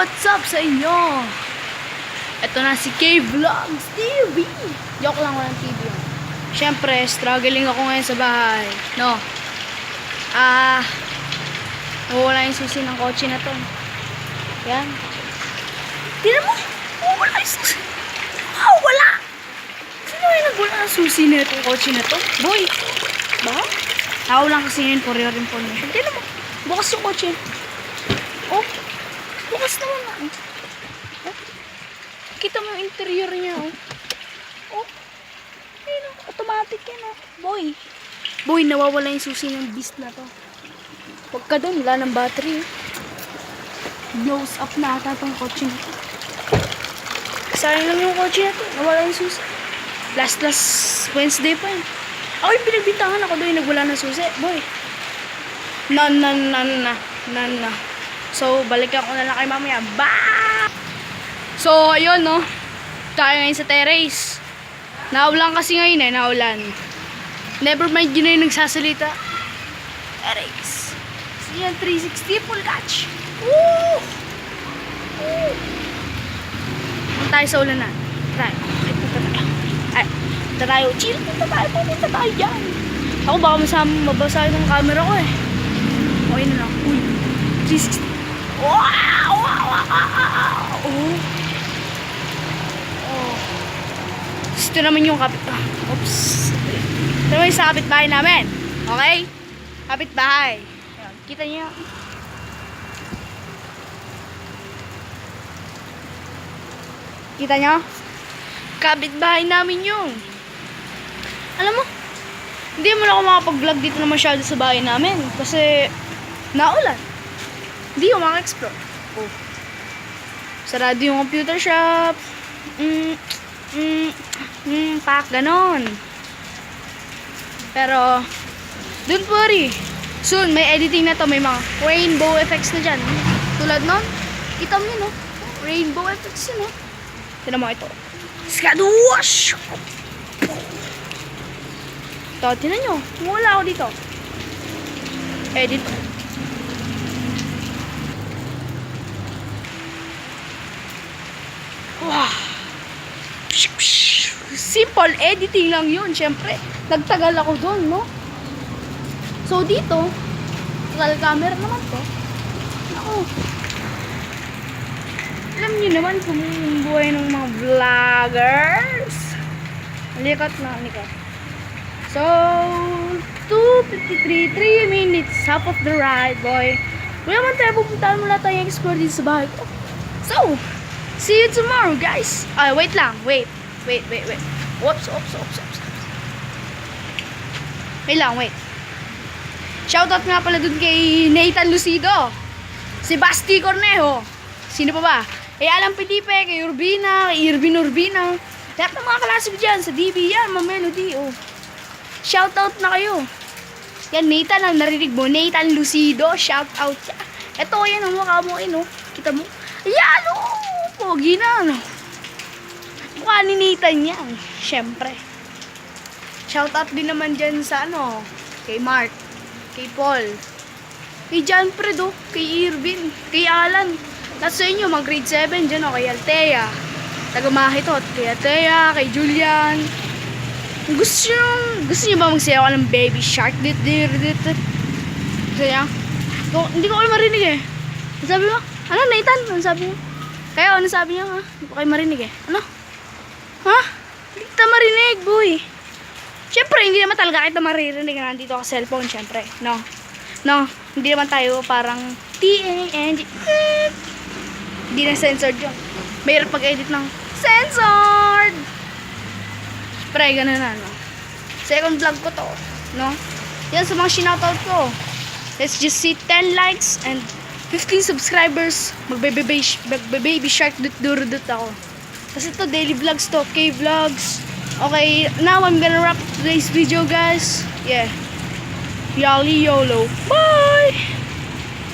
what's up sa inyo? Ito na si K-Vlogs TV. Joke lang walang TV yun. Siyempre, struggling ako ngayon sa bahay. No? Ah, nawawala yung susi ng kotse na to. Yan. Tignan mo! Nawawala yung susi. Ah, wala! Sino yung nagwala ng susi na itong kotse na to? Boy! Ba? Tao lang kasi yun for your information. Tignan mo. Bukas yung kotse. Oh, bukas naman na. Oh. Kita mo yung interior niya, oh. Oh. Ayun, oh. automatic yan, oh. Boy. Boy, nawawala yung susi ng beast na to. Huwag ka dun, wala ng battery. oh. Blows up na ata tong kotse na to. Sayang lang yung kotse na to. Nawala yung susi. Last, last Wednesday pa yun. Ako yung pinagbintangan ako doon, nagwala ng susi. Boy. Na, na, na, na, na, na. So, balikan ko na lang kay mamaya. Bye! So, ayun, no. Tayo ngayon sa terrace. Naulan kasi ngayon eh, naulan. Never mind yun na yung nagsasalita. Terrace. So, yan, 360 full catch. Woo! Woo! Punta tayo sa ulan na. Tayo. Ay, punta tayo. Ay, punta tayo. Chill, punta tayo. Pupunta tayo dyan. Ako baka masama, mabasa yung camera ko eh. Okay na lang. Uy, 360. Wow! Oh. Oh. Ito naman yung kapit... Ah, oops. Ito naman yung sa kapitbahay namin. Okay? Kapitbahay. Ayan, kita niyo. Kita niyo? Kapitbahay namin yung. Alam mo, hindi mo na ako makapag-vlog dito na masyado sa bahay namin. Kasi, naulan. Hindi ako maka-explore. Oh. Sarado yung computer shop. Mm, mm, mm, pak, ganon. Pero, don't worry. Soon, may editing na to. May mga rainbow effects na dyan. Tulad nun, kita mo yun, no? Rainbow effects yun, no? Tinan mo ito. Skaduwash! Ito, tinan nyo. Wala ako dito. Edit. Wow. Simple editing lang yun, syempre. Nagtagal ako doon, no? So, dito, total camera naman to. Ako. Alam niyo naman kung buhay ng mga vloggers. Likat na, likat. So, 2.53, 3 minutes, half of the ride, boy. Kung naman tayo, pupuntahan mo lang tayo explore dito sa bahay ko. So, see you tomorrow, guys. Ay, wait lang, wait. Wait, wait, wait. Oops, oops, oops, oops. Wait lang, wait. Shoutout nga pala dun kay Nathan Lucido. Si Basti Cornejo. Sino pa ba? Kay Alan Pilipe, kay Urbina, kay Irvin Urbina. Lahat ng mga klase ko dyan sa DB yan, mga melody, oh. Shoutout na kayo. Yan, Nathan ang narinig mo. Nathan Lucido, shoutout ka. Ito, yan ang mukha mo, eh, no? Kita mo? Ayan, oh! Pogi na, no? Mukha ni Nathan yan. Siyempre. Shoutout din naman dyan sa, ano, kay Mark, kay Paul, kay John Fredo, kay Irvin, kay Alan. At sa inyo, mga grade 7 dyan, o, kay Altea. Taga-mahitot, kay Altea, kay Julian. Gusto nyo, gusto nyo ba magsayaw ka ng baby shark? Dit, dit, dit, dit. Saya? Ko, hindi ko kayo marinig eh. Ano sabi mo? Ano, Nathan? Ano sabi mo? Kayo, ano sabi niya ha? Hindi ko kayo marinig eh. Ano? Ha? Hindi kita marinig, boy. Siyempre, hindi naman talaga kita maririnig na nandito ako cellphone, siyempre. No. No, hindi naman tayo parang T-A-N-G. Hindi na censored yun. Mahirap pag-edit ng censored! Siyempre, ganun na, no. Second vlog ko to, no. Yan sa mga shoutout ko. Let's just see 10 likes and 15 subscribers. Magbe-baby magbe-baby shark dut durudut ako. Kasi to daily vlogs to, K-vlogs. Okay, now I'm gonna wrap today's video, guys. Yeah. Yali YOLO. Bye!